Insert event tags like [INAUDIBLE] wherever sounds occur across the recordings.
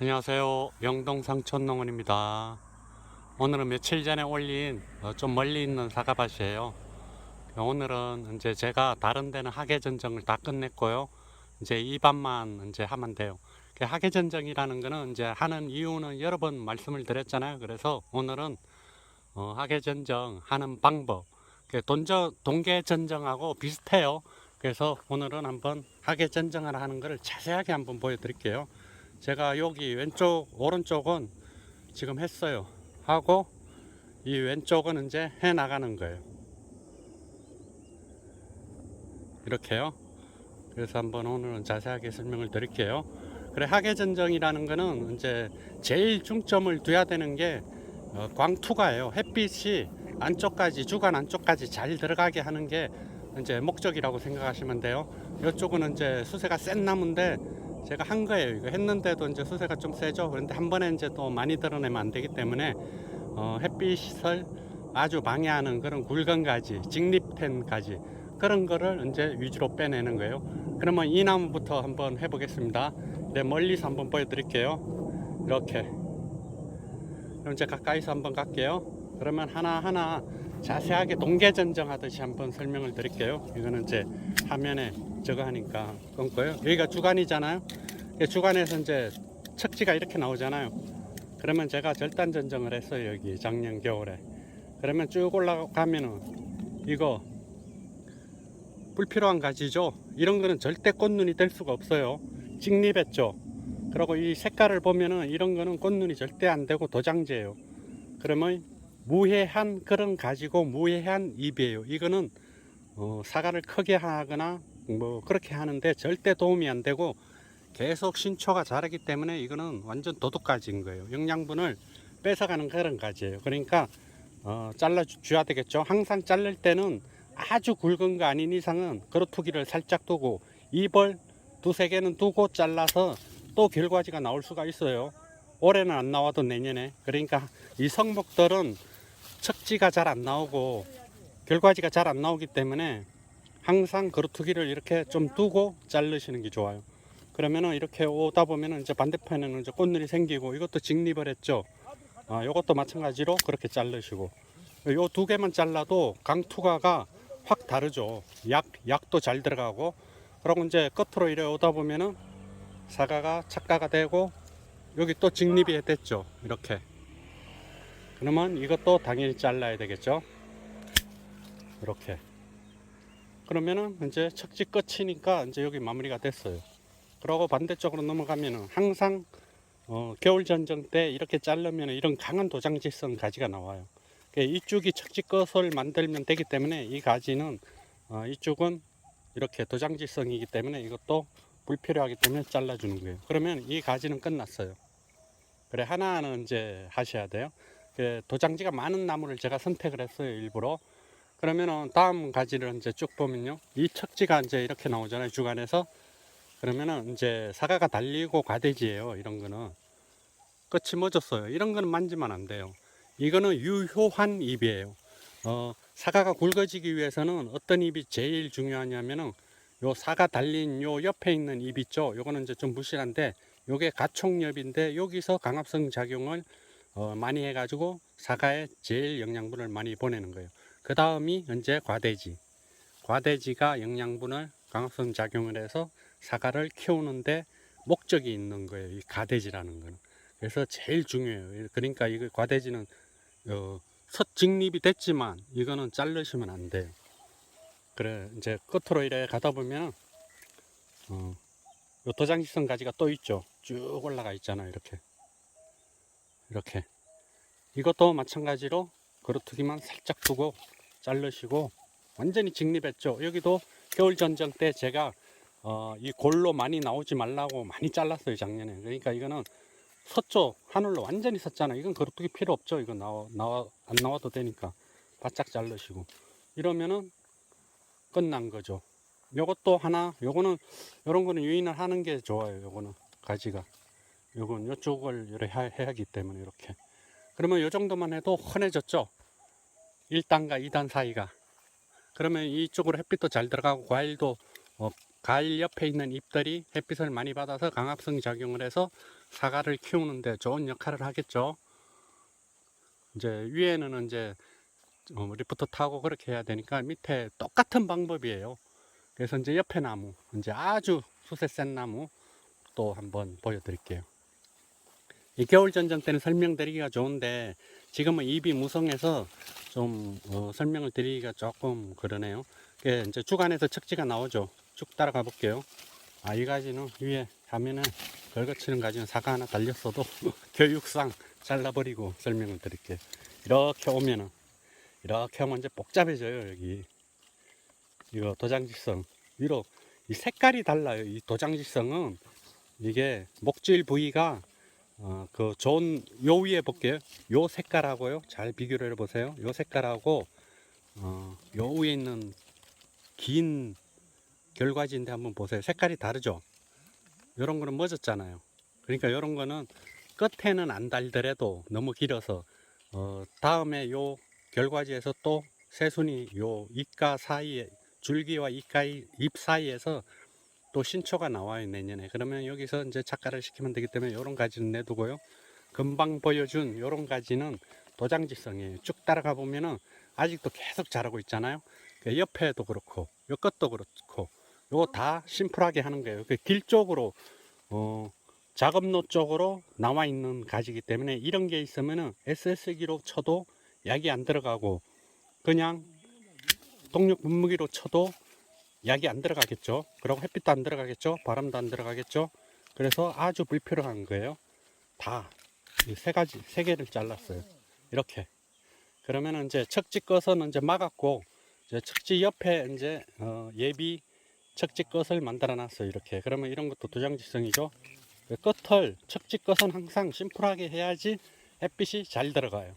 안녕하세요. 영동상촌농원입니다. 오늘은 며칠 전에 올린 어, 좀 멀리 있는 사과밭이에요. 오늘은 이제 제가 다른 데는 하계 전정을 다 끝냈고요. 이제 이 밭만 이제 하면 돼요. 그 하계 전정이라는 거는 이제 하는 이유는 여러 번 말씀을 드렸잖아요. 그래서 오늘은 어, 하계 전정 하는 방법, 그 돈저 동계 전정하고 비슷해요. 그래서 오늘은 한번 하계 전정을 하는 것을 자세하게 한번 보여드릴게요. 제가 여기 왼쪽 오른쪽은 지금 했어요. 하고 이 왼쪽은 이제 해 나가는 거예요. 이렇게요. 그래서 한번 오늘은 자세하게 설명을 드릴게요. 그래 하계전정이라는 거는 이제 제일 중점을 둬야 되는 게 어, 광투가예요. 햇빛이 안쪽까지 주간 안쪽까지 잘 들어가게 하는 게 이제 목적이라고 생각하시면 돼요. 이쪽은 이제 수세가 센 나무인데 제가 한 거예요. 이거 했는데도 이제 수세가 좀 세죠. 그런데 한 번에 이제 또 많이 드러내면 안 되기 때문에 어, 햇빛을 아주 방해하는 그런 굵은 가지, 직립된 가지 그런 거를 이제 위주로 빼내는 거예요. 그러면 이 나무부터 한번 해보겠습니다. 네, 멀리서 한번 보여드릴게요. 이렇게. 그럼 이제 가까이서 한번 갈게요. 그러면 하나하나 자세하게 동계 전정하듯이 한번 설명을 드릴게요. 이거는 이제 화면에 저거 하니까 끊고요. 여기가 주간이잖아요. 이 주간에서 이제 척지가 이렇게 나오잖아요. 그러면 제가 절단 전정을 했어요. 여기 작년 겨울에. 그러면 쭉 올라가면은 이거 불필요한 가지죠. 이런 거는 절대 꽃눈이 될 수가 없어요. 직립했죠. 그리고 이 색깔을 보면은 이런 거는 꽃눈이 절대 안 되고 도장제예요. 그러면 무해한 그런 가지고 무해한 잎이에요. 이거는 어, 사과를 크게 하거나 뭐 그렇게 하는데 절대 도움이 안 되고 계속 신초가 자라기 때문에 이거는 완전 도둑가지인 거예요. 영양분을 뺏어가는 그런 가지예요. 그러니까 어, 잘라 줘야 되겠죠. 항상 자를 때는 아주 굵은 거 아닌 이상은 그루투기를 살짝 두고 잎을 두세 개는 두고 잘라서 또 결과지가 나올 수가 있어요. 올해는 안 나와도 내년에. 그러니까 이 성목들은 척지가 잘 안 나오고 결과지가 잘 안 나오기 때문에 항상 그루투기를 이렇게 좀 두고 자르시는 게 좋아요. 그러면은 이렇게 오다 보면은 이제 반대편에는 이제 꽃들이 생기고 이것도 직립을 했죠. 아, 요것도 마찬가지로 그렇게 자르시고 요 두 개만 잘라도 강투가가 확 다르죠. 약 약도 잘 들어가고 그리고 이제 끝으로 이래 오다 보면은 사과가 착가가 되고 여기 또 직립이 됐죠. 이렇게 그러면 이것도 당연히 잘라야 되겠죠. 이렇게 그러면은 이제 척지 끝이니까 이제 여기 마무리가 됐어요. 그러고 반대쪽으로 넘어가면은 항상 어, 겨울 전정 때 이렇게 자르면 이런 강한 도장지성 가지가 나와요. 그 이쪽이 척지 끝을 만들면 되기 때문에 이 가지는 어, 이쪽은 이렇게 도장지성이기 때문에 이것도 불필요하기 때문에 잘라주는 거예요. 그러면 이 가지는 끝났어요. 그래 하나는 이제 하셔야 돼요. 그 도장지가 많은 나무를 제가 선택을 했어요 일부러. 그러면은 다음 가지를 이제 쭉 보면요. 이 척지가 이제 이렇게 나오잖아요. 주간에서. 그러면은 이제 사과가 달리고 과대지예요. 이런 거는. 끝이 멎었어요. 이런 거는 만지면 안 돼요. 이거는 유효한 잎이에요. 어, 사과가 굵어지기 위해서는 어떤 잎이 제일 중요하냐면은 요 사과 달린 요 옆에 있는 잎 있죠. 요거는 이제 좀 무실한데 요게 가촉엽인데 여기서 강압성 작용을 어, 많이 해가지고 사과에 제일 영양분을 많이 보내는 거예요. 그 다음이 이제 과대지. 과대지가 영양분을 강압성 작용을 해서 사과를 키우는데 목적이 있는 거예요. 이 가대지라는 거는. 그래서 제일 중요해요. 그러니까 이거 과대지는 어, 첫 직립이 됐지만 이거는 자르시면 안 돼요. 그래 이제 끝으로 이래 가다 보면 어, 요 도장지성 가지가 또 있죠. 쭉 올라가 있잖아요. 이렇게 이렇게 이것도 마찬가지로 그루트기만 살짝 두고 자르시고 완전히 직립했죠. 여기도 겨울 전정 때 제가 어, 이 골로 많이 나오지 말라고 많이 잘랐어요 작년에. 그러니까 이거는 섰죠. 하늘로 완전히 섰잖아요. 이건 그루트기 필요 없죠. 이거 나와 나와 안 나와도 되니까 바짝 자르시고 이러면은 끝난 거죠. 요것도 하나, 요거는 요런 거는 유인을 하는 게 좋아요. 요거는 가지가. 요건 요쪽을 이렇게 해- 해야 하기 때문에 이렇게. 그러면 요 정도만 해도 흔해졌죠. 1단과 2단 사이가. 그러면 이쪽으로 햇빛도 잘 들어가고 과일도 어, 가일 옆에 있는 잎들이 햇빛을 많이 받아서 강압성 작용을 해서 사과를 키우는데 좋은 역할을 하겠죠. 이제 위에는 이제 어, 리프트 타고 그렇게 해야 되니까 밑에 똑같은 방법이에요. 그래서 이제 옆에 나무, 이제 아주 수세 센 나무 또 한번 보여드릴게요. 이 겨울 전쟁 때는 설명드리기가 좋은데 지금은 입이 무성해서 좀 어, 설명을 드리기가 조금 그러네요. 그 이제 주간에서 척지가 나오죠. 쭉 따라가 볼게요. 아, 이 가지는 위에 하면은 걸거치는 가지는 사과 하나 달렸어도 [LAUGHS] 교육상 잘라버리고 설명을 드릴게요. 이렇게 오면은 이렇게 하면 이제 복잡해져요 여기. 이거 도장지성 위로 이 색깔이 달라요. 이 도장지성은 이게 목질 부위가 어, 그 좋은 요 위에 볼게요. 요 색깔하고요. 잘 비교를 해보세요. 요 색깔하고 어, 요 위에 있는 긴 결과지인데 한번 보세요. 색깔이 다르죠. 요런 거는 멎었잖아요. 그러니까 요런 거는 끝에는 안 달더라도 너무 길어서 어, 다음에 요 결과지에서 또 새순이 요 잎과 사이에 줄기와 이- 잎 사이에서 또 신초가 나와요 내년에 그러면 여기서 이제 착가를 시키면 되기 때문에 요런 가지는 내두고요. 금방 보여준 요런 가지는 도장지성이에요. 쭉 따라가 보면은 아직도 계속 자라고 있잖아요. 그 옆에도 그렇고 요 끝도 그렇고 요거 다 심플하게 하는 거예요. 그 길 쪽으로 어 작업로 쪽으로 나와 있는 가지기 때문에 이런 게 있으면은 SS기로 쳐도 약이 안 들어가고 그냥 동력 분무기로 쳐도 약이 안 들어가겠죠. 그리고 햇빛도 안 들어가겠죠. 바람도 안 들어가겠죠. 그래서 아주 불필요한 거예요. 다 이 세 가지 세 개를 잘랐어요. 이렇게. 그러면은 이제 척지 것은 이제 막았고 이제 척지 옆에 이제 어, 예비 척지 것을 만들어 놨어요. 이렇게. 그러면 이런 것도 도장지성이죠. 그 끝을 척지 것은 항상 심플하게 해야지 햇빛이 잘 들어가요.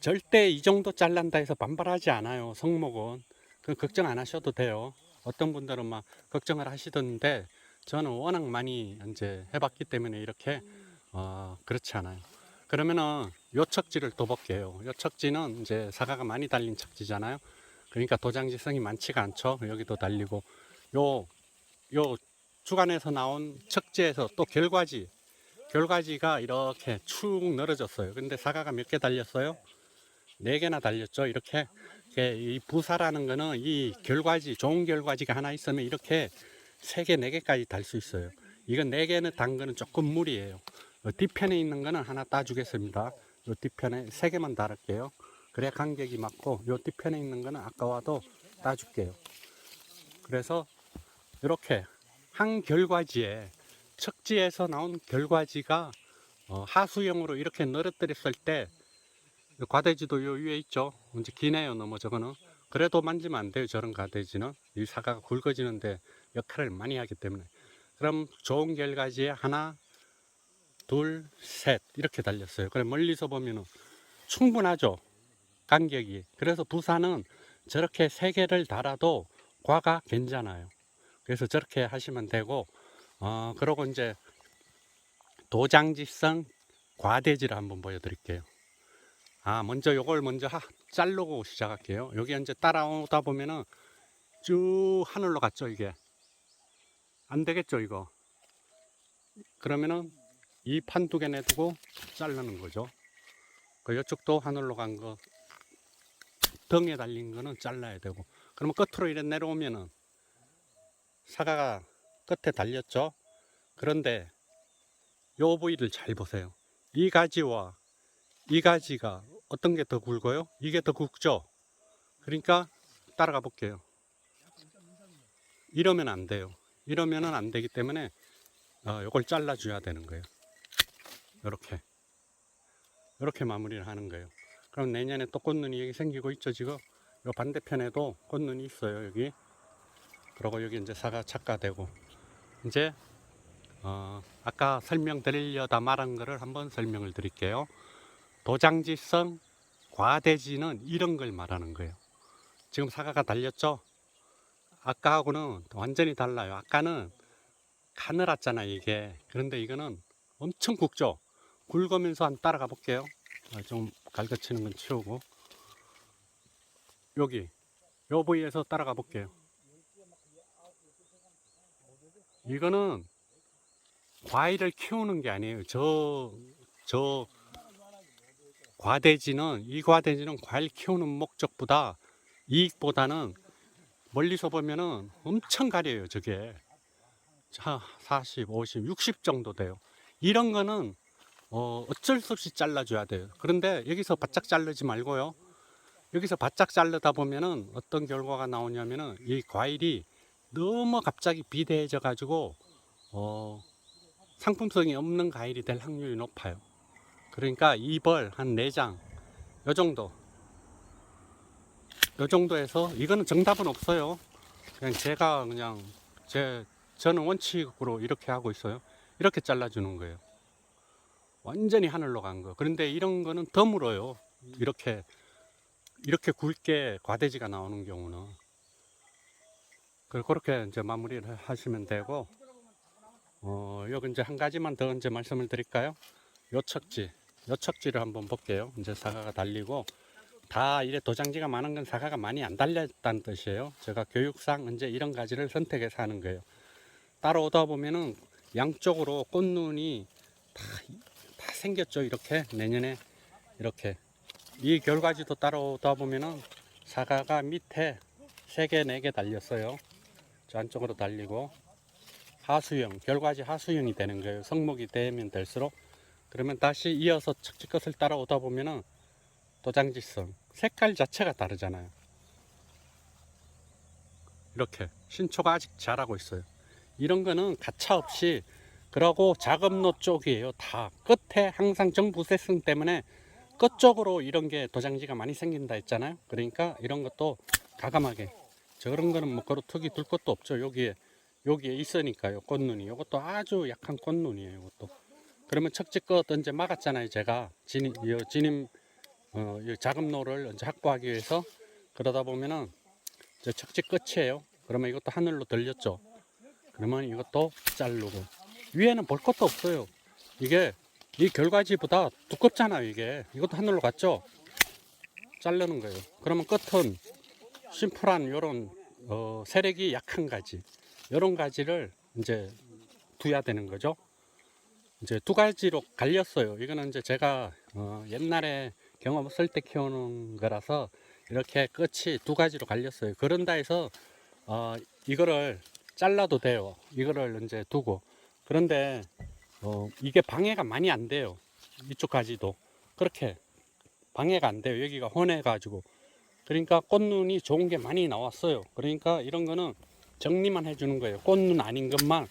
절대 이 정도 잘란다 해서 반발하지 않아요. 성목은. 그 걱정 안 하셔도 돼요. 어떤 분들은 막 걱정을 하시던데 저는 워낙 많이 이제 해봤기 때문에 이렇게 어, 그렇지 않아요. 그러면은 요 척지를 또 볼게요. 요 척지는 이제 사과가 많이 달린 척지잖아요. 그러니까 도장지성이 많지가 않죠. 여기도 달리고 요 요 주간에서 나온 척지에서 또 결과지 결과지가 이렇게 축 늘어졌어요. 근데 사과가 몇 개 달렸어요? 네 개나 달렸죠. 이렇게 이게 이 부사라는 거는 이 결과지 좋은 결과지가 하나 있으면 이렇게 세 개, 네 개까지 달 수 있어요. 이건 네 개는 단 거는 조금 무리예요. 어, 뒤편에 있는 거는 하나 따주겠습니다. 요 뒤편에 세 개만 달을게요. 그래야 간격이 맞고 요 뒤편에 있는 거는 아까와도 따줄게요. 그래서 이렇게 한 결과지에 척지에서 나온 결과지가 어, 하수형으로 이렇게 늘어뜨렸을 때 과대지도 요 위에 있죠. 이제 기네요, 너무 저거는. 그래도 만지면 안 돼요, 저런 과대지는. 이 사과가 굵어지는데 역할을 많이 하기 때문에. 그럼 좋은 결과지에 하나, 둘, 셋 이렇게 달렸어요. 그래 멀리서 보면은 충분하죠. 간격이. 그래서 부산은 저렇게 세 개를 달아도 과가 괜찮아요. 그래서 저렇게 하시면 되고, 어, 그러고 이제 도장지성 과대지를 한번 보여드릴게요. 아, 먼저 요걸 먼저 하, 자르고 시작할게요. 여기 이제 따라오다 보면은 쭉 하늘로 갔죠, 이게. 안 되겠죠, 이거. 그러면은 이 판 두 개 내두고 자르는 거죠. 그 이쪽도 하늘로 간 거, 등에 달린 거는 잘라야 되고. 그러면 끝으로 이래 내려오면은 사과가 끝에 달렸죠. 그런데 요 부위를 잘 보세요. 이 가지와 이 가지가 어떤 게 더 굵어요? 이게 더 굵죠? 그러니까 따라가 볼게요. 이러면 안 돼요. 이러면은 안 되기 때문에 어, 이걸 잘라줘야 되는 거예요. 이렇게 이렇게 마무리를 하는 거예요. 그럼 내년에 또 꽃눈이 여기 생기고 있죠 지금. 요 반대편에도 꽃눈이 있어요 여기. 그리고 여기 이제 사과 착가되고 이제 어, 아까 설명드리려다 말한 거를 한번 설명을 드릴게요. 도장지성 과대지는 이런 걸 말하는 거예요. 지금 사과가 달렸죠? 아까하고는 완전히 달라요. 아까는 가늘었잖아 이게. 그런데 이거는 엄청 굵죠? 굵으면서 한번 따라가 볼게요. 아, 좀 갈거치는 건 치우고 여기 요 부위에서 따라가 볼게요. 이거는 과일을 키우는 게 아니에요. 저, 저 과대지는, 이 과대지는 과일 키우는 목적보다 이익보다는 멀리서 보면은 엄청 가려요, 저게. 자, 40, 50, 60 정도 돼요. 이런 거는 어, 어쩔 수 없이 잘라줘야 돼요. 그런데 여기서 바짝 자르지 말고요. 여기서 바짝 자르다 보면은 어떤 결과가 나오냐면은 이 과일이 너무 갑자기 비대해져 가지고 어, 상품성이 없는 과일이 될 확률이 높아요. 그러니까 2벌 한 4장 요 정도 요 정도에서 이거는 정답은 없어요. 그냥 제가 그냥 제 저는 원칙으로 이렇게 하고 있어요. 이렇게 잘라주는 거예요. 완전히 하늘로 간 거. 그런데 이런 거는 더 물어요. 이렇게 이렇게 굵게 과대지가 나오는 경우는 그- 그렇게 이제 마무리를 하시면 되고 어 여기 이제 한 가지만 더 이제 말씀을 드릴까요? 요 척지 요척지를 한번 볼게요. 이제 사과가 달리고 다 이래 도장지가 많은 건 사과가 많이 안 달렸다는 뜻이에요. 제가 교육상 이제 이런 가지를 선택해서 하는 거예요. 따라오다 보면은 양쪽으로 꽃눈이 다, 다 생겼죠. 이렇게 내년에 이렇게 이 결과지도 따라오다 보면은 사과가 밑에 세 개, 네 개 달렸어요. 저 안쪽으로 달리고 하수형, 결과지 하수형이 되는 거예요. 성목이 되면 될수록 그러면 다시 이어서 척지 끝을 따라오다 보면은 도장지성 색깔 자체가 다르잖아요. 이렇게 신초가 아직 자라고 있어요. 이런 거는 가차 없이 그러고 작업로 쪽이에요. 다 끝에 항상 정부세성 때문에 끝 쪽으로 이런 게 도장지가 많이 생긴다 했잖아요. 그러니까 이런 것도 가감하게 저런 거는 뭐 턱이 둘 것도 없죠. 여기에 여기에 있으니까요. 꽃눈이 이것도 아주 약한 꽃눈이에요. 이것도 그러면 척지 끝 언제 막았잖아요. 제가 진임 이 진임 어, 이 작업로를 언제 확보하기 위해서 그러다 보면은 저 척지 끝이에요. 그러면 이것도 하늘로 들렸죠. 그러면 이것도 자르고 위에는 볼 것도 없어요. 이게 이 결과지보다 두껍잖아요. 이게 이것도 하늘로 갔죠. 자르는 거예요. 그러면 끝은 심플한 요런 어, 세력이 약한 가지 요런 가지를 이제 두야 되는 거죠. 이제 두 가지로 갈렸어요. 이거는 이제 제가 어, 옛날에 경험 없을 때 키우는 거라서 이렇게 끝이 두 가지로 갈렸어요. 그런다 해서 어, 이거를 잘라도 돼요. 이거를 이제 두고 그런데 어, 이게 방해가 많이 안 돼요. 이쪽까지도 그렇게 방해가 안 돼요. 여기가 혼해 가지고 그러니까 꽃눈이 좋은 게 많이 나왔어요. 그러니까 이런 거는 정리만 해주는 거예요. 꽃눈 아닌 것만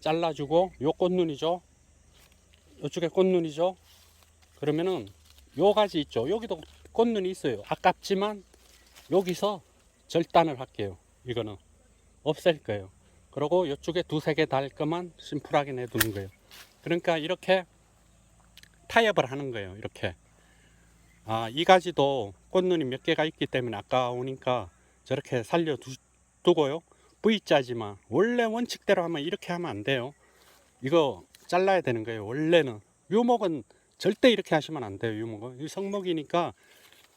잘라주고 요 꽃눈이죠. 이쪽에 꽃눈이죠. 그러면은 요 가지 있죠. 여기도 꽃눈이 있어요. 아깝지만 여기서 절단을 할게요. 이거는 없앨 거예요. 그리고 이쪽에 두세 개 달 것만 심플하게 내두는 거예요. 그러니까 이렇게 타협을 하는 거예요. 이렇게. 아, 이 가지도 꽃눈이 몇 개가 있기 때문에 아까우니까 저렇게 살려 두, 두고요. V자지만 원래 원칙대로 하면 이렇게 하면 안 돼요. 이거 잘라야 되는 거예요. 원래는 묘목은 절대 이렇게 하시면 안 돼요. 묘목은 이 성목이니까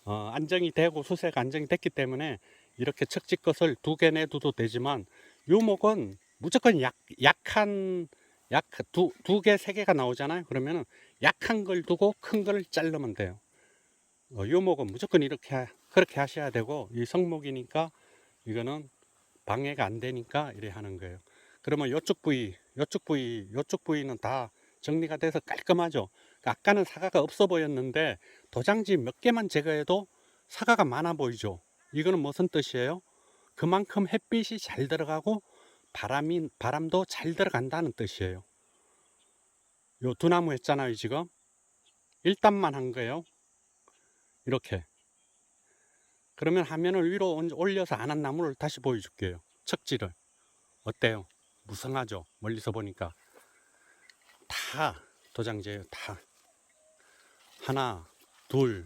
어, 안정이 되고 수세가 안정이 됐기 때문에 이렇게 척지 것을 두 개 내둬도 되지만 묘목은 무조건 약 약한 약 두 두 개 세 개가 나오잖아요. 그러면은 약한 걸 두고 큰걸 자르면 돼요. 어, 묘목은 무조건 이렇게 하- 그렇게 하셔야 되고 이 성목이니까 이거는 방해가 안 되니까 이래 하는 거예요. 그러면 요쪽 부위, 요쪽 부위, 요쪽 부위는 다 정리가 돼서 깔끔하죠. 그러니까 아까는 사과가 없어 보였는데 도장지 몇 개만 제거해도 사과가 많아 보이죠. 이거는 무슨 뜻이에요? 그만큼 햇빛이 잘 들어가고 바람이 바람도 잘 들어간다는 뜻이에요. 요 두 나무 했잖아요, 지금. 일단만 한 거예요. 이렇게. 그러면 화면을 위로 얹- 올려서 안 한 나무를 다시 보여줄게요. 척지를. 어때요? 무성하죠? 멀리서 보니까. 다 도장지예요. 다. 하나, 둘.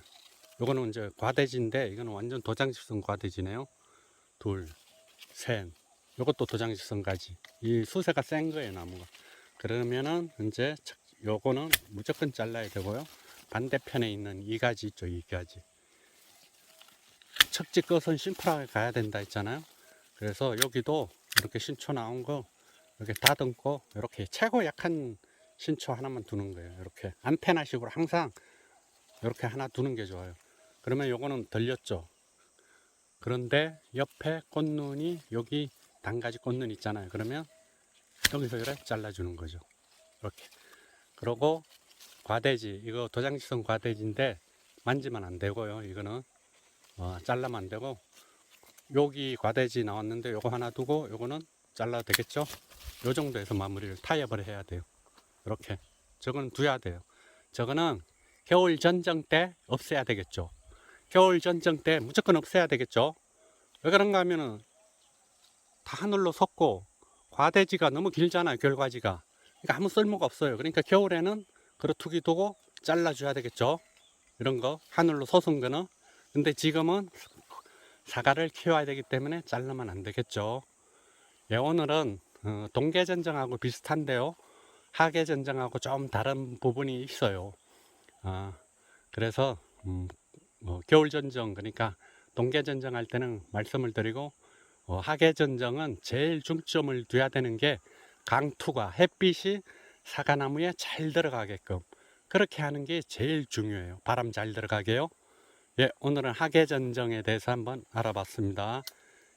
요거는 이제 과대지인데 이거는 완전 도장지성 과대지네요. 둘, 셋. 요것도 도장지성 가지. 이 수세가 센 거예요, 나무가. 그러면은 이제 척- 요거는 무조건 잘라야 되고요. 반대편에 있는 이 가지 있죠, 이 가지. 척지 끝은 심플하게 가야 된다 했잖아요. 그래서 여기도 이렇게 신초 나온 거 이렇게 다듬고 이렇게 최고 약한 신초 하나만 두는 거예요. 이렇게 안테나식으로 항상 이렇게 하나 두는 게 좋아요. 그러면 요거는 들렸죠. 그런데 옆에 꽃눈이 여기 단가지 꽃눈 있잖아요. 그러면 여기서 이렇게 잘라주는 거죠. 이렇게. 그러고 과대지 이거 도장지성 과대지인데 만지면 안 되고요. 이거는 어, 잘라면 안 되고 여기 과대지 나왔는데 요거 하나 두고 요거는 잘라도 되겠죠? 요 정도에서 마무리를 타협을 해야 돼요. 이렇게 저거는 두야 돼요. 저거는 겨울 전정 때 없애야 되겠죠. 겨울 전정 때 무조건 없애야 되겠죠. 왜 그런가 하면은 다 하늘로 섰고 과대지가 너무 길잖아요. 결과지가. 그러니까 아무 쓸모가 없어요. 그러니까 겨울에는 그렇두기 두고 잘라줘야 되겠죠. 이런 거 하늘로 솟은 거는. 근데 지금은 사과를 키워야 되기 때문에 자르면 안 되겠죠. 예, 오늘은 어, 동계전정하고 비슷한데요. 하계전정하고 좀 다른 부분이 있어요. 아, 그래서 음, 어, 겨울전정 그러니까 동계전정 할 때는 말씀을 드리고 어, 하계전정은 제일 중점을 둬야 되는 게 강투가 햇빛이 사과나무에 잘 들어가게끔 그렇게 하는 게 제일 중요해요. 바람 잘 들어가게요. 예, 오늘은 하계전정에 대해서 한번 알아봤습니다.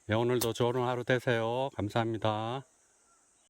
예, 오늘도 좋은 하루 되세요. 감사합니다.